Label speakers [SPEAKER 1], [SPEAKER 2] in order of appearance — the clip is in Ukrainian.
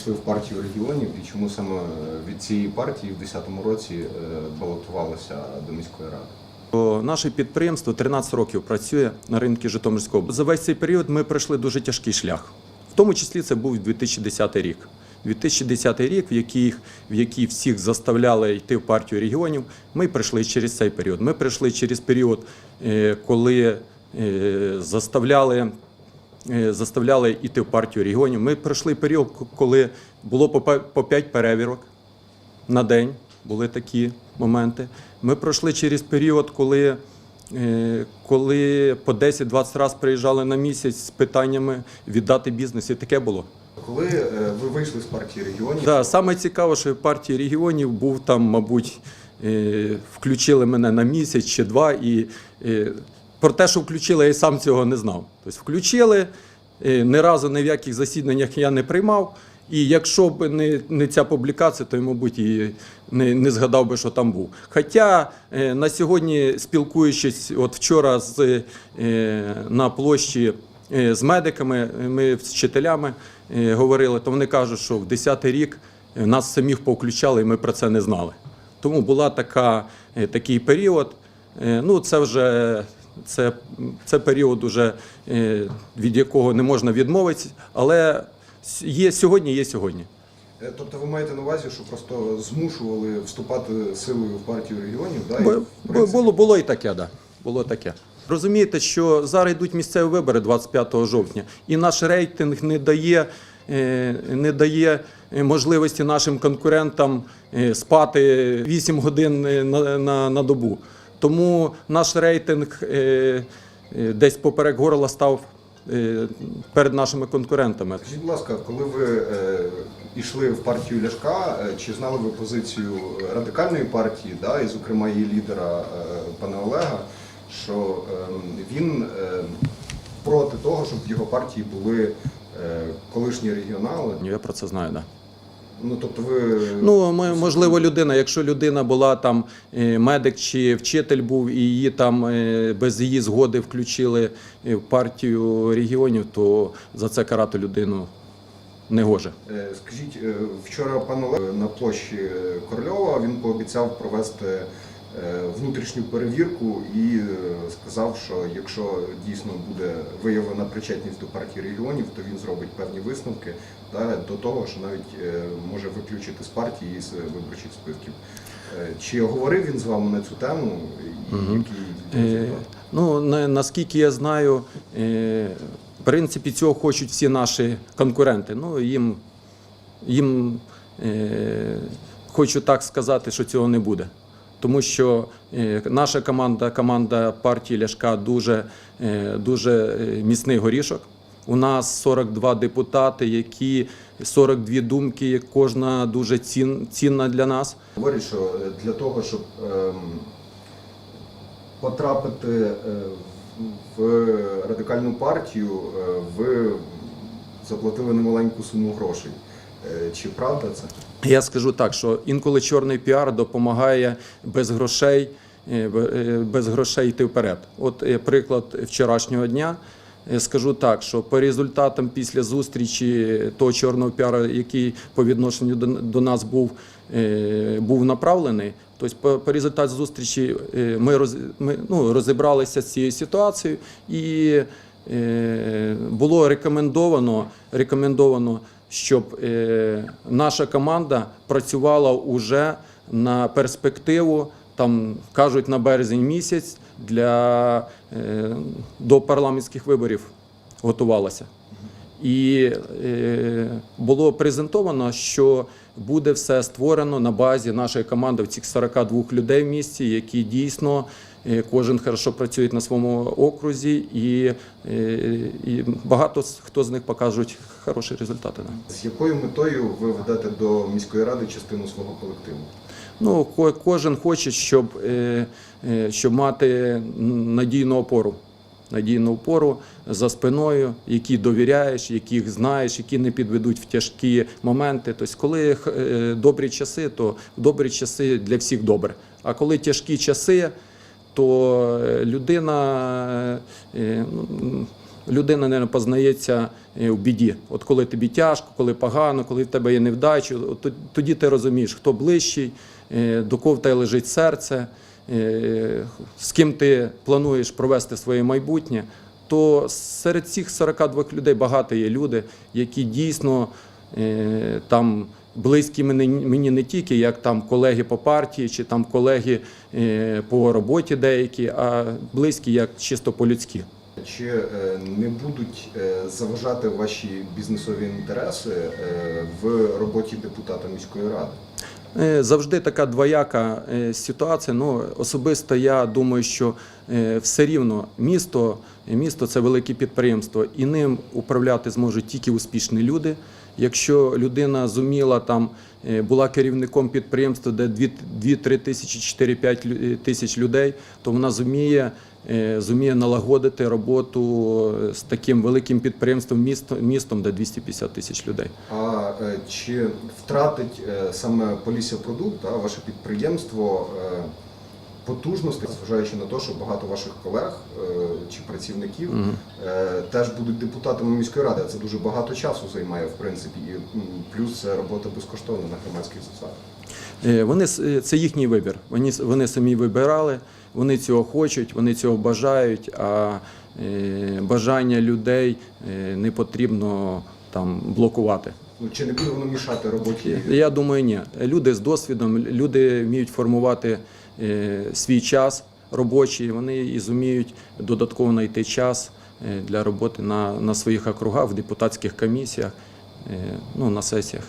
[SPEAKER 1] пішли в партію регіонів і чому саме від цієї партії в 2010 році е, балотувалися до міської ради?
[SPEAKER 2] Наше підприємство 13 років працює на ринку Житомирської області. За весь цей період ми пройшли дуже тяжкий шлях. В тому числі це був 2010 рік. 2010 рік, в який, в який всіх заставляли йти в партію регіонів, ми пройшли через цей період. Ми пройшли через період, е, коли е, заставляли, е, заставляли йти в партію регіонів. Ми пройшли період, коли було по пе- 5 перевірок на день. Були такі моменти. Ми пройшли через період, коли, е, коли по 10-20 разів приїжджали на місяць з питаннями віддати бізнес. І таке було.
[SPEAKER 1] Коли е, ви вийшли з партії регіонів,
[SPEAKER 2] Да, саме цікаве, що в партії регіонів був там, мабуть, е, включили мене на місяць чи два. І е, про те, що включили, я й сам цього не знав. Тобто включили, е, ні разу ні в яких засіданнях я не приймав. І якщо б не, не ця публікація, то, мабуть, і не, не згадав би, що там був. Хоча е, на сьогодні, спілкуючись, от вчора з, е, на площі з медиками, ми з вчителями говорили, то вони кажуть, що в 10-й рік нас самих повключали, і ми про це не знали. Тому була така, такий період. Ну, це вже це, це період, уже, е, від якого не можна відмовитися, але є сьогодні, є сьогодні.
[SPEAKER 1] Е, тобто ви маєте на увазі, що просто змушували вступати силою в партію регіонів, да? і, в принципі,
[SPEAKER 2] Було, було і таке, да. Було таке. Розумієте, що зараз йдуть місцеві вибори 25 жовтня, і наш рейтинг не дає, е, не дає можливості нашим конкурентам спати 8 годин на, на, на добу. Тому наш рейтинг е, е, десь поперек горла став е, перед нашими конкурентами.
[SPEAKER 1] Скажіть, будь ласка, коли ви йшли в партію Ляшка, чи знали ви позицію радикальної партії, да, і, зокрема, її лідера пана Олега, що е, він проти того, щоб в його партії були колишні регіонали?
[SPEAKER 2] Я про це знаю, так. Да.
[SPEAKER 1] Ну тобто ви
[SPEAKER 2] Ну, ми- можливо, людина, якщо людина була там е, медик чи вчитель був, і її там е, без її згоди включили е, в партію регіонів, то за це карати людину не гоже.
[SPEAKER 1] Скажіть, вчора пан Олег на площі Корольова він пообіцяв провести внутрішню перевірку і е, сказав, що якщо дійсно буде виявлена причетність до партії регіонів, то він зробить певні висновки да, до того, що навіть е, може виключити з партії і з виборчих списків. Е, Чи говорив він з вами на цю тему? І який
[SPEAKER 2] Е, ну, на, наскільки я знаю, е, в принципі, цього хочуть всі наші конкуренти. Ну, їм, їм е, хочу так сказати, що цього не буде. Тому що е, наша команда, команда партії Ляшка дуже, е, дуже е, міцний горішок. У нас 42 депутати, які 42 думки, кожна дуже цін, цінна для нас.
[SPEAKER 1] Говорять, що для того, щоб ем, потрапити в радикальну партію, ви заплатили немаленьку суму грошей. Чи правда це?
[SPEAKER 2] Я скажу так, що інколи чорний піар допомагає без грошей, е, е, без грошей йти вперед. От е, приклад вчорашнього дня. Скажу так, що по результатам після зустрічі того чорного піару, який по відношенню до, нас був, був направлений, тобто по, по зустрічі ми, роз, ми ну, розібралися з цією ситуацією і було рекомендовано, рекомендовано щоб е, наша команда працювала уже на перспективу, там кажуть на березень місяць для е, до парламентських виборів готувалася. І е, було презентовано, що буде все створено на базі нашої команди в цих 42 людей в місті, які дійсно кожен хорошо працює на своєму окрузі, і, е, і багато хто з них покажуть хороші результати.
[SPEAKER 1] З якою метою ви ведете до міської ради частину свого колективу?
[SPEAKER 2] Ну, кожен хоче, щоб, е, е, щоб мати надійну опору. Надійну опору за спиною, які довіряєш, яких знаєш, які не підведуть в тяжкі моменти. Тобто, коли добрі часи, то добрі часи для всіх добре. А коли тяжкі часи, то е, людина е, ну, людина не познається е, в біді. От коли тобі тяжко, коли погано, коли в тебе є невдача, тоді ти розумієш, хто ближчий, е, до кого в тебе лежить серце, е, з ким ти плануєш провести своє майбутнє. То серед цих 42 людей багато є люди, які дійсно е, там близькі мені, мені не тільки як там колеги по партії чи там колеги е, по роботі деякі, а близькі як чисто по-людськи.
[SPEAKER 1] Чи е, не будуть е, заважати ваші бізнесові інтереси в роботі депутата міської ради?
[SPEAKER 2] Завжди така двояка ситуація. Ну особисто я думаю, що все рівно місто, місто це велике підприємство, і ним управляти зможуть тільки успішні люди. Якщо людина зуміла там е, була керівником підприємства, де 2-3 тисячі, 4-5 тисяч людей, то вона зуміє. е, Зуміє налагодити роботу е, з таким великим підприємством місто- містом, де 250 тисяч людей.
[SPEAKER 1] А е, чи втратить е, саме Полісся Продукт, ваше підприємство потужності, зважаючи на те, що багато ваших колег е, чи працівників е, теж будуть депутатами міської ради. а Це дуже багато часу займає, в принципі, і плюс це робота безкоштовна на громадських засадах.
[SPEAKER 2] Е, Вони це їхній вибір. Вони вони самі вибирали, вони цього хочуть, вони цього бажають. А бажання людей не потрібно там блокувати.
[SPEAKER 1] Ну чи не буде воно мішати роботі?
[SPEAKER 2] Я думаю, ні. Люди з досвідом, люди вміють формувати свій час робочий. Вони і зуміють додатково знайти час е, для роботи на, на своїх округах, в депутатських комісіях, е, ну на сесіях.